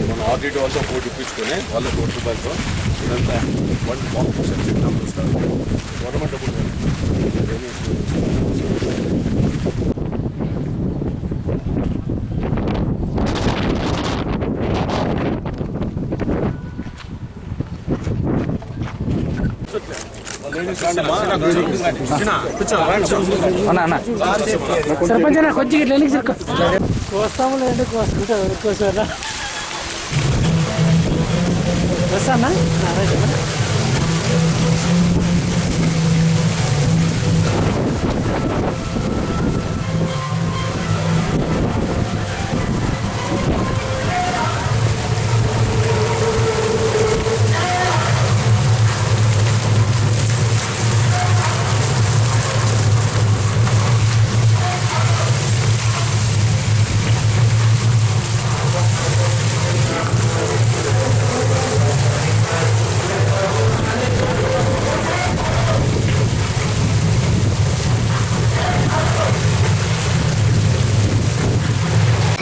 మన ఆర్డీటీ వాళ్ళతో పోటీ ఇప్పించుకొని వాళ్ళ కోటి రూపాయలతో ఇదంతా వన్ వన్ పర్సెంట్ సిగ్నల్ ఇస్తారు. గవర్నమెంట్ డబ్బులు అన్న అన్న. సర్పంచ్ అన్న కొంచెం ఇట్లా వెళ్ళి చిరుకు కోస్తాము లేదంటే కోసుకుంటా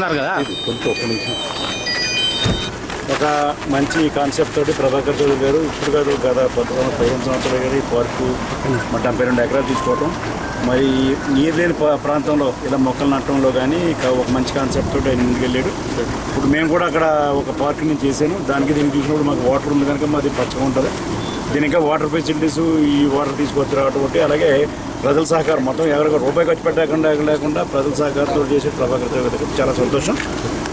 చేస్తున్నారు కదా? కొంచెం ఒక్క నిమిషం. ఒక మంచి కాన్సెప్ట్ తోటి ప్రభాకర్ చౌదరి గారు ఇప్పుడు కాదు గత పదకొండు పదిహేను సంవత్సరాలు గారు ఈ పార్కు. మా డెబ్బై రెండు ఎకరాలు తీసుకోవటం. మరి నీరు లేని ప్రాంతంలో ఇలా మొక్కలు నాటడంలో కానీ ఒక మంచి కాన్సెప్ట్ తోటి ఆయన ముందుకెళ్ళాడు ఇప్పుడు మేము కూడా అక్కడ ఒక పార్క్ నేను చేశాను. దానికి దీనికి చూసినప్పుడు మాకు వాటర్ ఉంది కనుక మాది పచ్చగా ఉంటుంది. దీని ఇంకా వాటర్ ఫెసిలిటీస్ ఈ వాటర్ తీసుకొచ్చి రావటం అలాగే ప్రజల సహకారం. మొత్తం ఎవరికి రూపాయి ఖర్చు పెట్టకుండా లేకుండా ప్రజల సహకారంతో చేసే ప్రభాకర్ చాలా సంతోషం.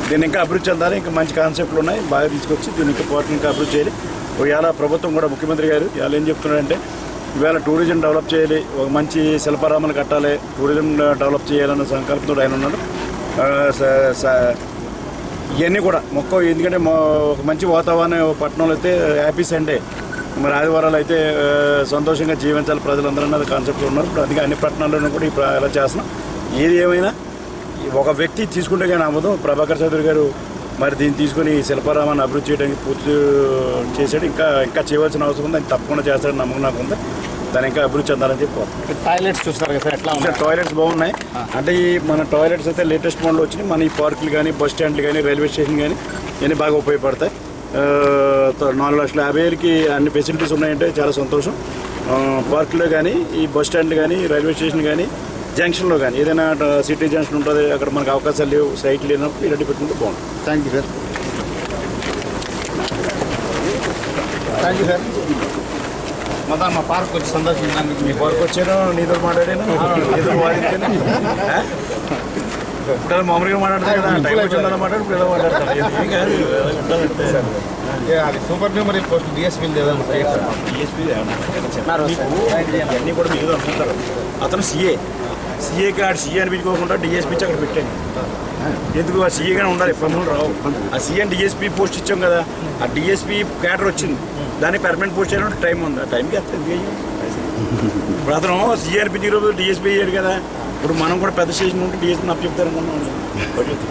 దీన్ని ఇంకా అభివృద్ధి చెందాలి ఇంకా మంచి కాన్సెప్ట్లు ఉన్నాయి బాగా తీసుకొచ్చి దీన్ని ఇంకా పార్టీ ఇంకా అభివృద్ధి చేయాలి. ఇవాళ ప్రభుత్వం కూడా ముఖ్యమంత్రి గారు ఇవాళ ఏం చెప్తున్నారంటే ఇవాళ టూరిజం డెవలప్ చేయాలి ఒక మంచి శిల్పారామాలు కట్టాలి టూరిజం డెవలప్ చేయాలన్న సంకల్పంతో ఆయన ఉన్నాడు. స- స- ఇవన్నీ కూడా మొక్క ఎందుకంటే ఒక మంచి వాతావరణం పట్టణంలో అయితే హ్యాపీ సండే. మరి ఆదివారాలు అయితే సంతోషంగా జీవించాలి ప్రజలందరూ అన్నది కాన్సెప్ట్ ఉన్నారు. ఇప్పుడు అందుకే అన్ని పట్టణాల్లోనూ కూడా ఇప్పుడు ఇలా చేస్తున్నాం. ఏది ఏమైనా ఒక వ్యక్తి తీసుకుంటే కానీ అవ్వదు ప్రభాకర్ చౌదరి గారు మరి దీన్ని తీసుకొని శిల్పారామాన్ని అభివృద్ధి చేయడానికి పూర్తి చేశాడు. ఇంకా ఇంకా చేయవలసిన అవసరం ఉంది. ఆయన తప్పకుండా చేస్తాడని నమ్మకం నాకు ఉంది. దాన్ని ఇంకా అభివృద్ధి చెందాలని చెప్పి టాయిలెట్స్ చూస్తారు కదా ఎట్లా సార్ టాయిలెట్స్ బాగున్నాయి. అంటే ఈ మన టాయిలెట్స్ అయితే లేటెస్ట్ మోడల్ వచ్చినాయి. మన ఈ పార్కులు కానీ బస్ స్టాండ్లు కానీ రైల్వే స్టేషన్ కానీ ఇవన్నీ బాగా ఉపయోగపడతాయి. నాలుగు లక్షల యాభై వేలకి అన్ని ఫెసిలిటీస్ ఉన్నాయంటే చాలా సంతోషం. పార్కులో కానీ ఈ బస్ స్టాండ్లు కానీ రైల్వే స్టేషన్ కానీ జంక్షన్లో కానీ ఏదైనా సిటీ జంక్షన్ ఉంటుంది అక్కడ మనకు అవకాశాలు లేవు సైట్ లేనప్పుడు ఇలాంటి పెట్టుకుంటే బాగుంటుంది. Thank you sir thank you sir మొత్తం మా పార్క్ వచ్చి సందర్శించడానికి మీ పార్క్ వచ్చాను నీతో మాట్లాడాను? నీతో వాదించాను ఆ? ఇప్పుడు మామూలుగా మాట్లాడతాను కదా టైం వచ్చిందని మాట్లాడు ఇప్పుడు ఎలా మాట్లాడతాను ఏం కాదు ఉండాలంటే ఏ, అది సూపర్ న్యూమరీ పోస్ట్ డిఎస్పీ లేదని డిఎస్పీ అన్నీ కూడా మీరు అనుకుంటారు అతను సీఏ సీఏ కార్డు సీఏ అనిపించుకోకుండా డిఎస్పీ అక్కడ పెట్టాను ఎందుకు? ఆ సీఏగానే ఉండాలి పనులు రావు. ఆ సీఎం డిఎస్పీ పోస్ట్ ఇచ్చాం కదా ఆ డిఎస్పీ క్యాటర్ వచ్చింది. దానికి పర్మనెంట్ పోస్ట్ అయినా టైం ఉంది. ఆ టైంకి అతను ఇప్పుడు అతను సీఏ అనిపించే రోజు డిఎస్పీ అయ్యాడు కదా. ఇప్పుడు మనం కూడా పెద్ద స్టేషన్ ఉంటే డిఎస్పీని అప్ చెప్తారనుకున్నాం